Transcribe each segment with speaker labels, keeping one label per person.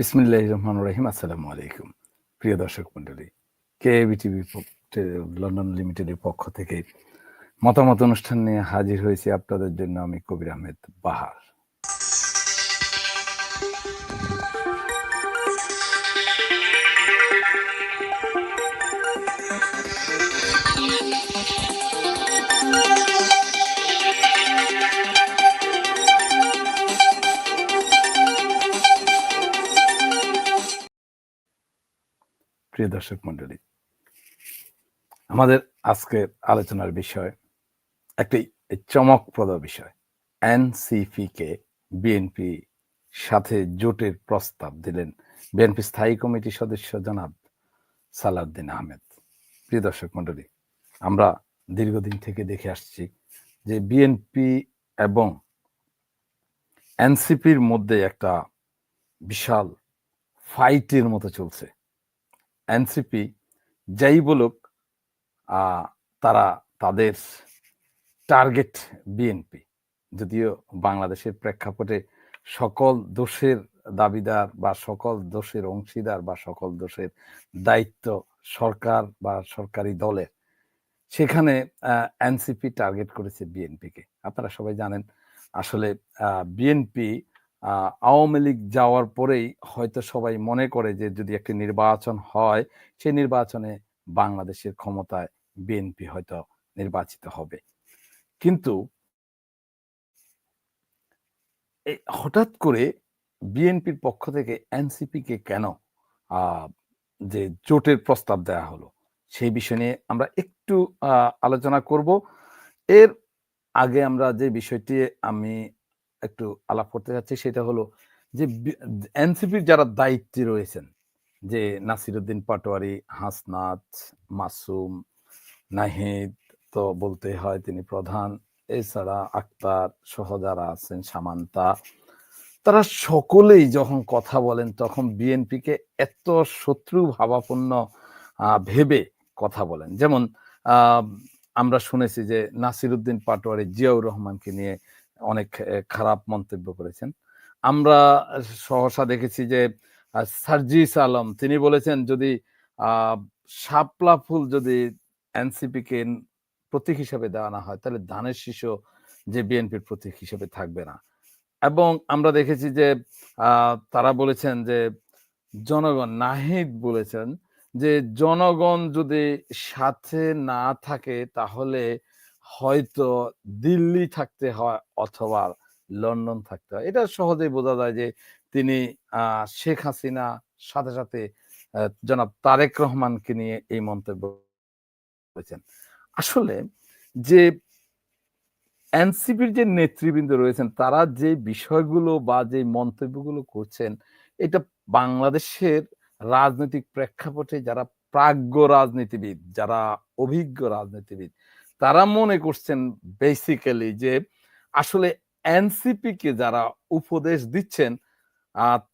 Speaker 1: বিসমিল্লাহ রহমান রহিম। আসসালামু আলাইকুম। প্রিয় দর্শক মন্ডলী কে টিভি লন্ডন লিমিটেডের পক্ষ থেকে মতামত অনুষ্ঠান নিয়ে হাজির হয়েছি আপনাদের জন্য আমি কবির আহমেদ বাহার। প্রিয় দর্শক মন্ডলী আমাদের আলোচনার বিষয় একটি চমকপ্রদ বিষয় এনসিপি কে বিএনপি সাথে জোটের প্রস্তাব দিলেন বিএনপি স্থায়ী কমিটির সদস্য জনাব সালাউদ্দিন আহমেদ। প্রিয় দর্শক মন্ডলী আমরা দীর্ঘদিন থেকে দেখে আসছি যে বিএনপি এবং এনসিপির মধ্যে একটা বিশাল ফাইটের মতো চলছে। এনসিপি যাই বলুক তারা তাদের টার্গেট বিএনপি। যদিও বাংলাদেশের প্রেক্ষাপটে সকল দোষের দাবিদার বা সকল দোষের অংশীদার বা সকল দোষের দায়িত্ব সরকার বা সরকারি দলের, সেখানে এনসিপি টার্গেট করেছে বিএনপিকে। আপনারা সবাই জানেন, আসলে বিএনপি আওয়ামী লীগ যাওয়ার পরেই হয়তো সবাই মনে করে যে যদি একটি নির্বাচন হয়, সেই নির্বাচনে বাংলাদেশের ক্ষমতায় বিএনপি হয়তো নির্বাচিত হবে। কিন্তু হঠাৎ করে বিএনপির পক্ষ থেকে এনসিপি কে কেন যে জোটের প্রস্তাব দেয়া হলো, সেই বিষয় নিয়ে আমরা একটু আলোচনা করব। এর আগে আমরা যে বিষয়টি আমি একটু আলাপ করতে যাচ্ছি, সেটা হলো যে এনসিপির যারা দায়িত্বে রয়েছেন, যে নাসিরুদ্দিন পাটোয়ারি, হাসনাত, মাসুম, নাহিদ, তো বলতে হয় তিনি প্রধান, এছাড়া আক্তার সহ যারা আছেন, সামান্তা, তারা সকলেই যখন কথা বলেন তখন বিএনপিকে এত শত্রু ভাবাপন্ন ভেবে কথা বলেন। যেমন আমরা শুনেছি যে নাসিরুদ্দিন পাটোয়ারি জিয়াউর রহমানকে নিয়ে অনেক খারাপ মন্তব্য করেছেন। আমরা সহসা দেখেছি যে সার্জিস আলম তিনি বলেছেন যদি শাপলা ফুল যদি এনসিপি কে প্রতীক হিসেবে দেওয়া না হয়, তাহলে ধানের শিশু যে বিএনপির প্রতীক হিসেবে থাকবে না। এবং আমরা দেখেছি যে তারা বলেছেন যে, জনগণ, নাহিদ বলেছেন যে, জনগণ যদি সাথে না থাকে, তাহলে হয়তো দিল্লি থাকতে হয় অথবা লন্ডন থাকতে হয়। এটা সহজেই বোঝা যায় যে তিনি শেখ হাসিনা, সাথে সাথে জনাব তারেক রহমানকে নিয়ে এই মন্তব্য করেছেন। আসলে যে এনসিপির যে নেতৃবৃন্দ রয়েছেন, তারা যে বিষয়গুলো বা যে মন্তব্যগুলো করছেন, এটা বাংলাদেশের রাজনৈতিক প্রেক্ষাপটে যারা প্রাজ্ঞ রাজনীতিবিদ, যারা অভিজ্ঞ রাজনীতিবিদ তারা মনে করছেন বেসিক্যালি যে আসলে এনসিপি কে যারা উপদেশ দিচ্ছেন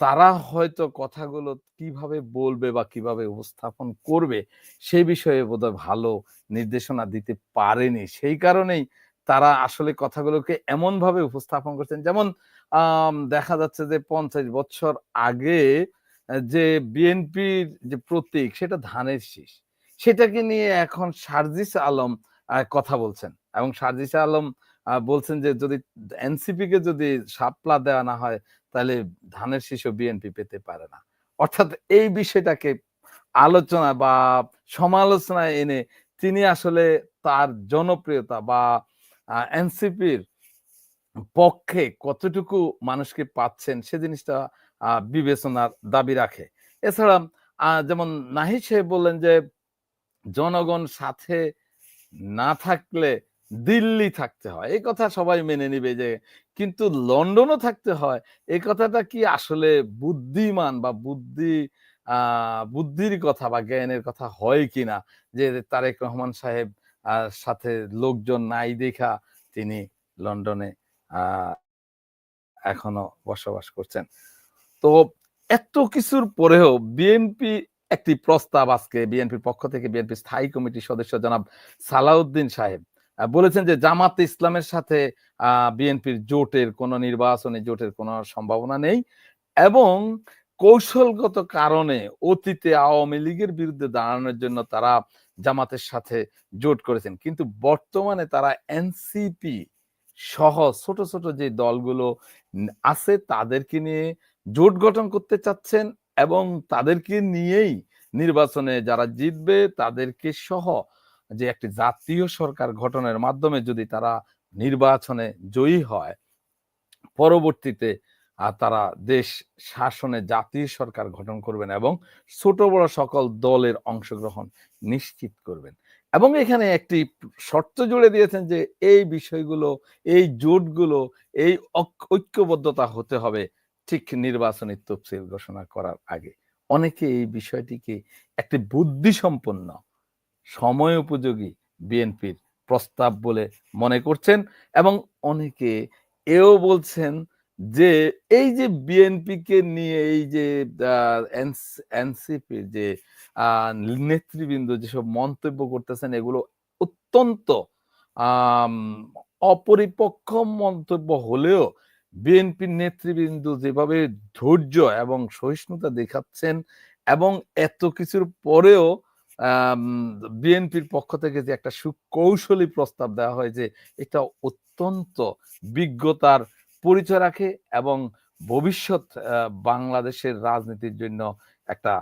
Speaker 1: তারা হয়তো কথাগুলো কীভাবে বলবে বা কীভাবে উপস্থাপন করবে সে বিষয়ে বোধহয় ভালো নির্দেশনা দিতে পারেনি। সেই কারণেই তারা আসলে কথাগুলোকে এমন ভাবে উপস্থাপন করছেন, যেমন দেখা যাচ্ছে যে পঞ্চাশ বছর আগে যে বিএনপির যে প্রতীক সেটা ধানের শীষ। সেটাকে নিয়ে এখন সার্জিস আলম কথা বলছেন। এবং সার্জিস আলম বলছেন যে যদি এনসিপি কে যদি সাপলা দেওয়া না হয়, তাহলে ধানের শিশু বিএনপি পেতে পারে না। অর্থাৎ এই বিষয়টাকে আলোচনা বা সমালোচনায় এনে তিনি আসলে তার জনপ্রিয়তা বা এনসিপির পক্ষে কতটুকু মানুষকে পাচ্ছেন সে জিনিসটা বিবেচনার দাবি রাখে। এছাড়া যেমন নাহিদ সাহেব বললেন যে, জনগণ সাথে না থাকলে দিল্লি থাকতে হয়। এই কথা সবাই মেনে নিবে যে, কিন্তু লন্ডনও থাকতে হয়। এই কথাটা কি আসলে বুদ্ধিমান বা বুদ্ধি বুদ্ধির কথা বা জ্ঞানের কথা হয় কিনা? যে তারেক রহমান সাহেব সাথে লোকজন নাই দেখা তিনি লন্ডনে এখনও বসবাস করছেন। তো এত কিছুর পরেও বিএনপি একটি প্রস্তাব আজকে বিএনপির পক্ষ থেকে বিএনপি স্থায়ী কমিটির সদস্য জনাব সালাউদ্দিন সাহেব বলেছেন যে জামাত ইসলামের সাথে বিএনপির জোটের কোন নির্বাচনে জোটের কোন সম্ভাবনা নেই এবং কৌশলগত কারণে অতীতে আওয়ামী লীগের বিরুদ্ধে দাঁড়ানোর জন্য তারা জামাতের সাথে জোট করেছেন। কিন্তু বর্তমানে তারা এনসিপি সহ ছোট ছোট যে দলগুলো আছে তাদেরকে নিয়ে জোট গঠন করতে চাচ্ছেন এবং তাদেরকে নিয়েই নির্বাচনে যারা জিতবে তাদেরকে সহ যে একটি জাতীয় সরকার গঠনের মাধ্যমে যদি তারা নির্বাচনে জয়ী হয়, পরবর্তীতে তারা দেশ শাসনে জাতীয় সরকার গঠন করবেন এবং ছোট বড় সকল দলের অংশগ্রহণ নিশ্চিত করবেন। এবং এখানে একটি শর্ত জুড়ে দিয়েছেন যে এই বিষয়গুলো, এই জোটগুলো, এই ঐক্যবদ্ধতা হতে হবে ঠিক নির্বাচনী তফসিল ঘোষণা করার আগে। অনেকে এই বিষয়টিকে একটি বুদ্ধিসম্পন্ন সময় উপযোগী বিএনপির প্রস্তাব বলে মনে করছেন এবং অনেকে এও বলছেন যে এই যে বিএনপিকে নিয়ে এই যে এনসিপির যে নেতৃবৃন্দ যেসব মন্তব্য করতেছেন এগুলো অত্যন্ত আম, অপরিপক্ক মন্তব্য হলেও বিএনপির নেতৃবৃন্দ যেভাবে ধৈর্য এবং সহিষ্ণুতা দেখাচ্ছেন এবং এত কিছুর পরেও বিএনপির পক্ষ থেকে যে একটা সুকৌশলী প্রস্তাব দেওয়া হয় যে এটা অত্যন্ত বিজ্ঞতার পরিচয় রাখে এবং ভবিষ্যৎ বাংলাদেশের রাজনীতির জন্য একটা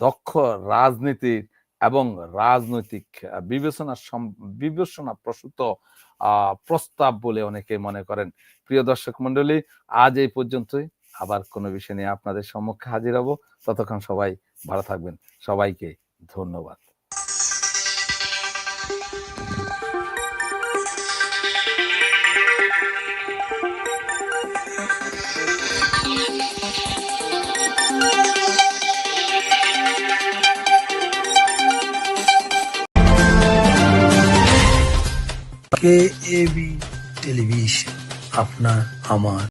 Speaker 1: দক্ষ রাজনীতির এবং রাজনৈতিক বিবেচনা বিবেচনা প্রসূত প্রস্তাব বলে অনেকে মনে করেন। প্রিয় দর্শক মন্ডলী আজ এই পর্যন্তই। আবার কোনো বিষয় নিয়ে আপনাদের সম্মুখে হাজির হব। ততক্ষণ সবাই ভালো থাকবেন। সবাইকে ধন্যবাদ।
Speaker 2: কে এবি টেলিভিশন আপনার আমার